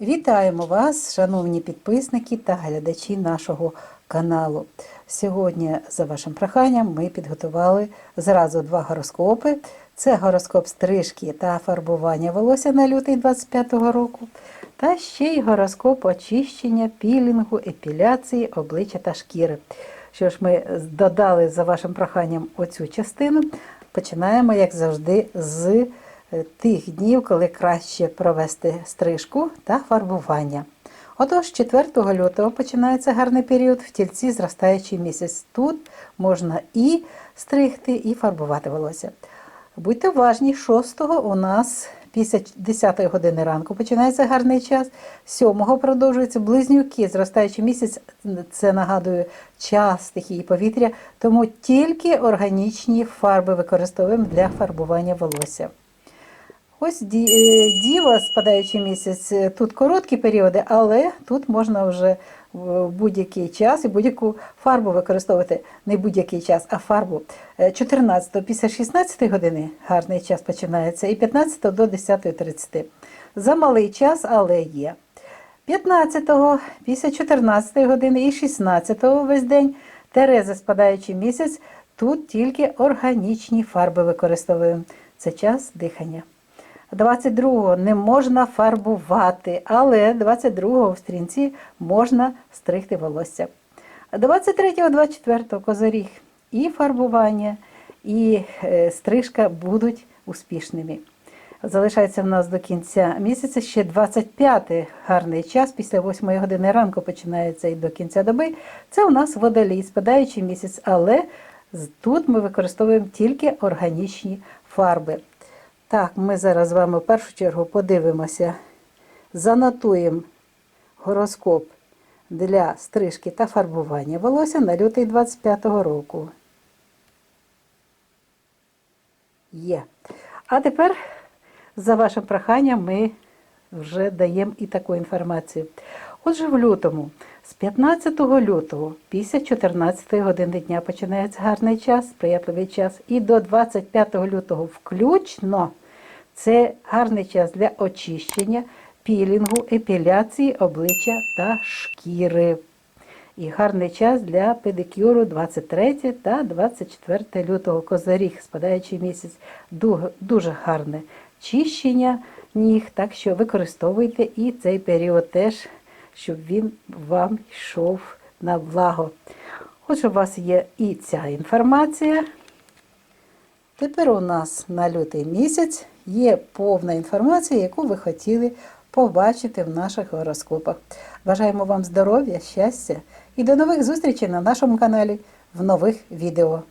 Вітаємо вас, шановні підписники та глядачі нашого каналу. Сьогодні, за вашим проханням, ми підготували зразу два гороскопи. Це гороскоп стрижки та фарбування волосся на лютий 25-го року, та ще й гороскоп очищення, пілінгу, епіляції обличчя та шкіри. Що ж, ми додали за вашим проханням оцю частину. Починаємо, як завжди, з тих днів, коли краще провести стрижку та фарбування. Отож, 4 лютого починається гарний період в тільці зростаючий місяць. Тут можна і стригти, і фарбувати волосся. Будьте уважні, 6-го у нас після 10 години ранку починається гарний час. 7-го продовжується близнюки, зростаючий місяць, це нагадую час стихії повітря, тому тільки органічні фарби використовуємо для фарбування волосся. Ось е, діва, спадаючий місяць, е, тут короткі періоди, але тут можна вже в будь-який час і будь-яку фарбу використовувати. Не будь-який час, а фарбу. 14 після 16 години гарний час починається, і 15 до 10.30. За малий час, але є. 15-го після 14 години і 16-го весь день Терези, спадаючий місяць, тут тільки органічні фарби використовуємо. Це час дихання. 22-го не можна фарбувати, але 22-го в стрінці можна стригти волосся. 23-го, 24-го козоріг і фарбування, і е, стрижка будуть успішними. Залишається в нас до кінця місяця ще 25-й гарний час, після 8 години ранку починається і до кінця доби. Це у нас водолій, спадаючий місяць, але тут ми використовуємо тільки органічні фарби. Так, ми зараз з вами в першу чергу подивимося, занотуємо гороскоп для стрижки та фарбування волосся на лютий 25-го року. Є. А тепер, за вашим проханням, ми вже даємо і таку інформацію. Отже, в лютому, з 15 лютого, після 14 години дня починається гарний час, сприятливий час, і до 25 лютого включно це гарний час для очищення, пілінгу, епіляції обличчя та шкіри. І гарний час для педикюру 23 та 24 лютого. Козаріг, спадаючий місяць, Ду- дуже гарне чищення ніг, так що використовуйте і цей період теж, щоб він вам йшов на благо. Отже, у вас є і ця інформація. Тепер у нас на лютий місяць є повна інформація, яку ви хотіли побачити в наших гороскопах. Бажаємо вам здоров'я, щастя і до нових зустрічей на нашому каналі в нових відео.